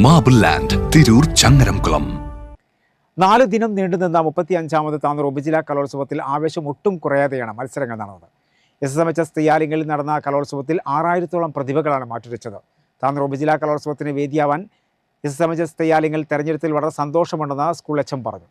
Marble land Tirur Changaramkulam നാല് ദിനം നീണ്ടുനിന്ന മുപ്പത്തി അഞ്ചാമത് താന്നൂർ ഉപജില്ലാ കലോത്സവത്തിൽ ആവേശം ഒട്ടും കുറയാതെയാണ് മത്സരങ്ങൾ നടന്നത്. S S M H S തെയ്യാലിംഗിൽ നടന്ന കലോത്സവത്തിൽ ആറായിരത്തോളം പ്രതിഭകളാണ് മാറ്റുരച്ചത്. താന്നൂർ ഉപജില്ലാ കലോത്സവത്തിന് വേദിയാവാൻ S S M H S തെയ്യാലിംഗിൽ തെരഞ്ഞെടുപ്പിൽ വളരെ സന്തോഷമുണ്ടെന്ന് സ്കൂൾ എച്ച് പറഞ്ഞു.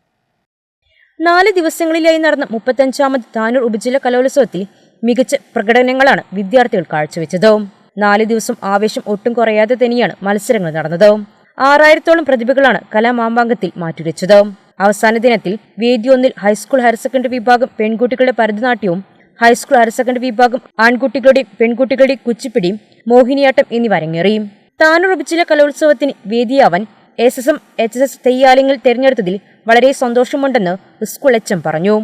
നാല് ദിവസങ്ങളിലായി നടന്ന മുപ്പത്തഞ്ചാമത് താനൂർ ഉപജില്ലാ കലോത്സവത്തിൽ മികച്ച പ്രകടനങ്ങളാണ് വിദ്യാർത്ഥികൾ കാഴ്ചവെച്ചത്. നാല് ദിവസം ആവേശം ഒട്ടും കുറയാതെ തന്നെയാണ് മത്സരങ്ങൾ നടന്നത്. ആറായിരത്തോളം പ്രതിഭകളാണ് കലാമാമ്പാങ്കത്തിൽ മാറ്റുരച്ചത് അവസാന ദിനത്തിൽ വേദി ഒന്നിൽ ഹൈസ്കൂൾ ഹയർ സെക്കൻഡറി വിഭാഗം പെൺകുട്ടികളുടെ ഭരതനാട്യവും ഹൈസ്കൂൾ ഹയർ സെക്കൻഡറി വിഭാഗം ആൺകുട്ടികളുടെയും പെൺകുട്ടികളുടെയും കുച്ചിപ്പിടിയും മോഹിനിയാട്ടം എന്നിവ അരങ്ങേറി. താനൂർ ഉപജില്ല കലോത്സവത്തിന് വേദിയാവാൻ S S M H S S Theyyalingal തെരഞ്ഞെടുത്തതിൽ വളരെ സന്തോഷമുണ്ടെന്ന് സ്കൂൾ എച്ച് എം പറഞ്ഞു.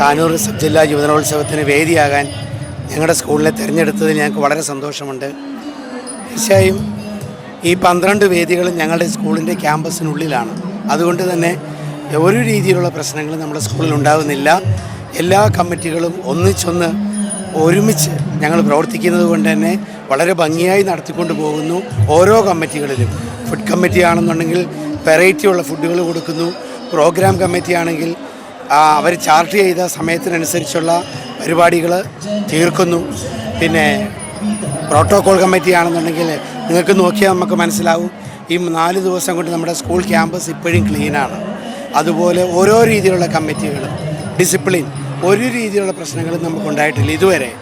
താനൂർ സബ് ജില്ലാ യുവജനോത്സവത്തിന് വേദിയാകാൻ ഞങ്ങളുടെ സ്കൂളിനെ തിരഞ്ഞെടുത്തതിൽ ഞങ്ങൾക്ക് വളരെ സന്തോഷമുണ്ട്. തീർച്ചയായും ഈ പന്ത്രണ്ട് വേദികളും ഞങ്ങളുടെ സ്കൂളിന്റെ ക്യാമ്പസിനുള്ളിലാണ്. അതുകൊണ്ട് തന്നെ ഒരു രീതിയിലുള്ള പ്രശ്നങ്ങളും നമ്മുടെ സ്കൂളിൽ ഉണ്ടാകുന്നില്ല. എല്ലാ കമ്മിറ്റികളും ഒന്നിച്ചൊന്ന് ഒരുമിച്ച് ഞങ്ങൾ പ്രവർത്തിക്കുന്നത് കൊണ്ട് തന്നെ വളരെ ഭംഗിയായി നടത്തിക്കൊണ്ട് പോകുന്നു. ഓരോ കമ്മിറ്റികളിലും ഫുഡ് കമ്മിറ്റി ആണെന്നുണ്ടെങ്കിൽ വെറൈറ്റിയുള്ള ഫുഡുകൾ കൊടുക്കുന്നു. പ്രോഗ്രാം കമ്മിറ്റി ആണെങ്കിൽ അവർ ചാർട്ട് ചെയ്ത സമയത്തിനനുസരിച്ചുള്ള പരിപാടികൾ തീർക്കുന്നു. പിന്നെ പ്രോട്ടോകോൾ കമ്മിറ്റി ആണെന്നുണ്ടെങ്കിൽ നിങ്ങൾക്ക് നോക്കിയാൽ നമുക്ക് മനസ്സിലാവും. ഈ നാല് ദിവസം കൊണ്ട് നമ്മുടെ സ്കൂൾ ക്യാമ്പസ് ഇപ്പോഴും ക്ലീനാണ്. അതുപോലെ ഓരോ രീതിയിലുള്ള കമ്മിറ്റികൾ ഡിസിപ്ലിൻ ഒരു രീതിയിലുള്ള പ്രശ്നങ്ങളും നമുക്ക് ഉണ്ടായിട്ടില്ല ഇതുവരെ.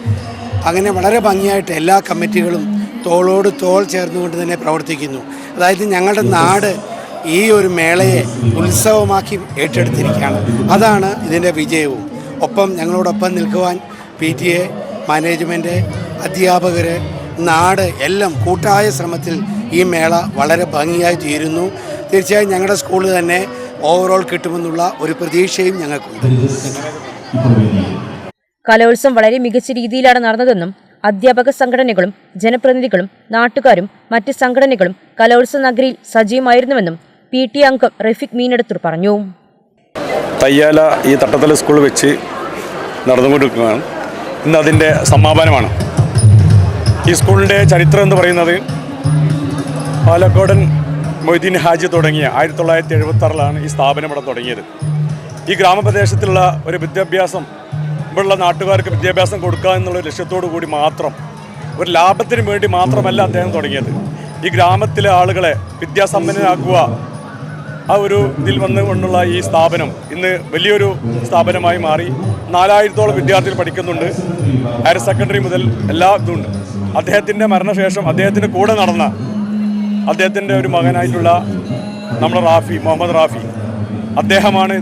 അങ്ങനെ വളരെ ഭംഗിയായിട്ട് എല്ലാ കമ്മിറ്റികളും തോളോട് തോൾ ചേർന്നുകൊണ്ട് തന്നെ പ്രവർത്തിക്കുന്നു. അതായത് ഞങ്ങളുടെ നാട് ഈ ഒരു മേളയെ ഉത്സവമാക്കി ഏറ്റെടുത്തിരിക്കുകയാണ്. അതാണ് ഇതിന്റെ വിജയവും. ഒപ്പം ഞങ്ങളോടൊപ്പം നിൽക്കുവാൻ പി ടി എ മാനേജ്മെന്റ് അധ്യാപകർ നാട് എല്ലാം കൂട്ടായ ശ്രമത്തിൽ ഈ മേള വളരെ ഭംഗിയായി തീരുന്നു. തീർച്ചയായും ഞങ്ങളുടെ സ്കൂളിൽ തന്നെ ഓവറോൾ കിട്ടുമെന്നുള്ള ഒരു പ്രതീക്ഷയും ഞങ്ങൾക്കുണ്ട്. കലോത്സവം വളരെ മികച്ച രീതിയിലാണ് നടന്നതെന്നും അധ്യാപക സംഘടനകളും ജനപ്രതിനിധികളും നാട്ടുകാരും മറ്റ് സംഘടനകളും കലോത്സവ നഗരിയിൽ സജീവമായിരുന്നുവെന്നും പി ടി അംഗം റഫീഖ് മീനടത്തൂർ പറഞ്ഞു. തയ്യാല ഈ തട്ടത്തല സ്കൂൾ വെച്ച് നടന്നുകൊണ്ടിരിക്കുകയാണ്. ഇന്ന് അതിന്റെ സമാപനമാണ്. ഈ സ്കൂളിന്റെ ചരിത്രം എന്ന് പറയുന്നത് പാലക്കോടൻ മൊയ്തീൻ ഹാജി തുടങ്ങിയ ആയിരത്തി തൊള്ളായിരത്തി എഴുപത്തി ആറിലാണ് ഈ സ്ഥാപനം ഇവിടെ തുടങ്ങിയത്. ഈ ഗ്രാമപ്രദേശത്തുള്ള ഒരു വിദ്യാഭ്യാസം ഇവിടെയുള്ള നാട്ടുകാർക്ക് വിദ്യാഭ്യാസം കൊടുക്കുക എന്നുള്ള ലക്ഷ്യത്തോടു കൂടി മാത്രം ഒരു ലാഭത്തിന് വേണ്ടി മാത്രമല്ല അദ്ദേഹം തുടങ്ങിയത്. ഈ ഗ്രാമത്തിലെ ആളുകളെ വിദ്യാസമ്പന്നരാക്കുക ആ ഒരു ഇതിൽ വന്ന് കൊണ്ടുള്ള ഈ സ്ഥാപനം ഇന്ന് വലിയൊരു സ്ഥാപനമായി മാറി. നാലായിരത്തോളം വിദ്യാർത്ഥികൾ പഠിക്കുന്നുണ്ട്. ഹയർ സെക്കൻഡറി മുതൽ എല്ലാ ഇതുണ്ട് അദ്ദേഹത്തിന്റെ മരണശേഷം അദ്ദേഹത്തിന്റെ കൂടെ നടന്ന അദ്ദേഹത്തിന്റെ ഒരു മകനായിട്ടുള്ള നമ്മുടെ റാഫി മുഹമ്മദ് റാഫി. അദ്ദേഹമാണ്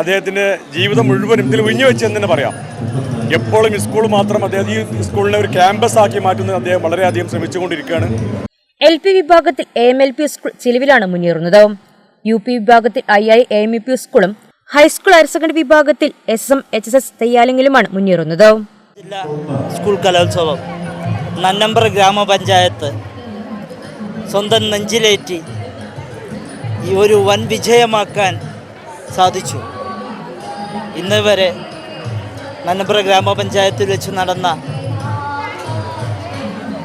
അദ്ദേഹത്തിന്റെ ജീവിതം മുഴുവനും ഇതിൽ ഉഞ്ഞു വെച്ചെന്ന് തന്നെ പറയാം. എപ്പോഴും ഈ സ്കൂൾ മാത്രം അദ്ദേഹം ഈ സ്കൂളിനെ ഒരു ക്യാമ്പസ് ആക്കി മാറ്റുന്നത് അദ്ദേഹം വളരെയധികം ശ്രമിച്ചുകൊണ്ടിരിക്കുകയാണ്. എൽ പി വിഭാഗത്തിൽ എം എൽ പി സ്കൂൾ ചിലവിലാണ് മുന്നേറുന്നത്. യു പി വിഭാഗത്തിൽ I I M E P സ്കൂളും ഹൈസ്കൂൾ ഹയർ സെക്കൻഡറി വിഭാഗത്തിൽ S M H S S തയ്യാലെങ്കിലുമാണ് മുന്നേറുന്നത്. സ്കൂൾ കലോത്സവം. നന്നമ്പ്ര ഗ്രാമപഞ്ചായത്ത്. സ്വന്തം നെഞ്ചിലേറ്റി ഈ ഒരു വൻ വിജയമാക്കാൻ സാധിച്ചു. ഇന്ന് വരെ നന്നമ്പ്ര ഗ്രാമപഞ്ചായത്തിൽ വെച്ച് നടന്ന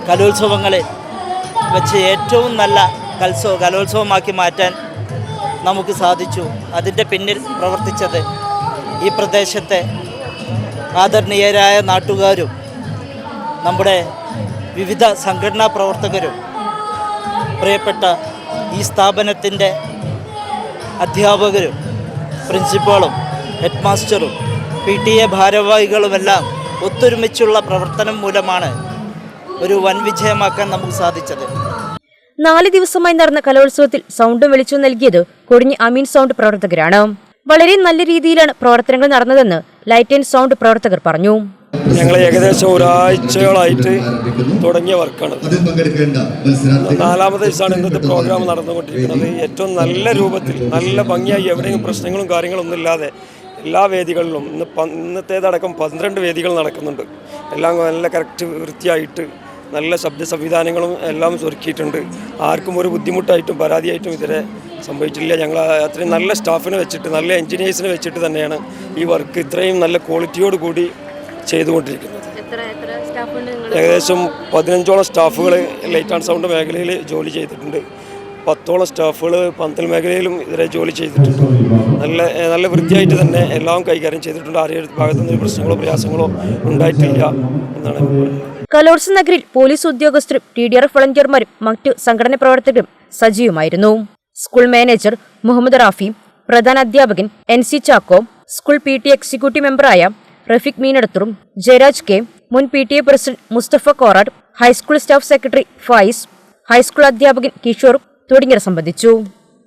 കലോത്സവങ്ങളിൽ വെച്ച് ഏറ്റവും നല്ല കലോത്സവമാക്കി മാറ്റാൻ നമുക്ക് സാധിച്ചു. അതിന്റെ പിന്നിൽ പ്രവർത്തിച്ചത് ഈ പ്രദേശത്തെ ആദരണീയരായ നാട്ടുകാരും നമ്മുടെ വിവിധ സംഘടനാ പ്രവർത്തകരും. പ്രിയപ്പെട്ട ഈ സ്ഥാപനത്തിന്റെ അധ്യാപകരും പ്രിൻസിപ്പാളും ഹെഡ് മാസ്റ്ററും പി ടി എ ഭാരവാഹികളുമെല്ലാം ഒത്തൊരുമിച്ചുള്ള പ്രവർത്തനം മൂലമാണ് ഒരു വൻ വിജയമാക്കാൻ നമുക്ക് സാധിച്ചത്. നാല് ദിവസമായി നടന്ന കലോത്സവത്തിൽ സൗണ്ടും വെളിച്ചവും നൽകിയത് കൊടിഞ്ഞി അമീൻ സൗണ്ട് പ്രവർത്തകരാണ്. വളരെ നല്ല രീതിയിലാണ് പ്രവർത്തനങ്ങൾ നടന്നതെന്ന് ലൈറ്റ് ആൻഡ് സൗണ്ട് പ്രവർത്തകർ പറഞ്ഞു. ഞങ്ങൾ ഏകദേശം ഒരാഴ്ചകളായിട്ട് തുടങ്ങിയ വർക്കാണ്. നാലാമത്തെ ദിവസമാണ് ഇന്നത്തെ പ്രോഗ്രാം നടന്നുകൊണ്ടിരിക്കുന്നത്. ഏറ്റവും നല്ല രൂപത്തിൽ നല്ല ഭംഗിയായി എവിടെയും പ്രശ്നങ്ങളും കാര്യങ്ങളൊന്നും ഇല്ലാതെ എല്ലാ വേദികളിലും ഇന്ന് ഇന്നത്തേതടക്കം പന്ത്രണ്ട് വേദികൾ നടക്കുന്നുണ്ട്. എല്ലാം നല്ല കറക്റ്റ് വൃത്തിയായിട്ട് നല്ല ശബ്ദ സംവിധാനങ്ങളും എല്ലാം ഒരുക്കിയിട്ടുണ്ട്. ആർക്കും ഒരു ബുദ്ധിമുട്ടായിട്ടും പരാതിയായിട്ടും ഇതുവരെ സംഭവിച്ചിട്ടില്ല. ഞങ്ങൾ അത്രയും നല്ല സ്റ്റാഫിനെ വെച്ചിട്ട് നല്ല എൻജിനീയേഴ്സിനെ വെച്ചിട്ട് തന്നെയാണ് ഈ വർക്ക് ഇത്രയും നല്ല ക്വാളിറ്റിയോട് കൂടി ചെയ്തുകൊണ്ടിരിക്കുന്നത്. ഏകദേശം പതിനഞ്ചോളം സ്റ്റാഫുകൾ ലൈറ്റ് ആൻഡ് സൗണ്ട് മേഖലയിൽ ജോലി ചെയ്തിട്ടുണ്ട്. പത്തോളം സ്റ്റാഫുകൾ പന്തൽ മേഖലയിലും ഇതുവരെ ജോലി ചെയ്തിട്ടുണ്ട്. നല്ല നല്ല വൃത്തിയായിട്ട് തന്നെ എല്ലാം കൈകാര്യം ചെയ്തിട്ടുണ്ട്. ആരെയും ഭാഗത്തുനിന്ന് പ്രശ്നങ്ങളോ പ്രയാസങ്ങളോ ഉണ്ടായിട്ടില്ല എന്നാണ് കലോത്സവ നഗരിൽ പോലീസ് ഉദ്യോഗസ്ഥരും ടി ഡി ആർ വളണ്ടിയർമാരും മറ്റു സംഘടനാ പ്രവർത്തകരും സജീവമായിരുന്നു. സ്കൂൾ മാനേജർ മുഹമ്മദ് റാഫി പ്രധാന അധ്യാപകൻ N C Chacko school P T executive മെമ്പറായ Rafeeq മീനടത്തൂറും ജയരാജ് കെ മുൻ P T A president Mustafa Korad high school staff secretary Fayis high school അധ്യാപകൻ കിഷോർ തുടങ്ങിയവർ സംബന്ധിച്ചു.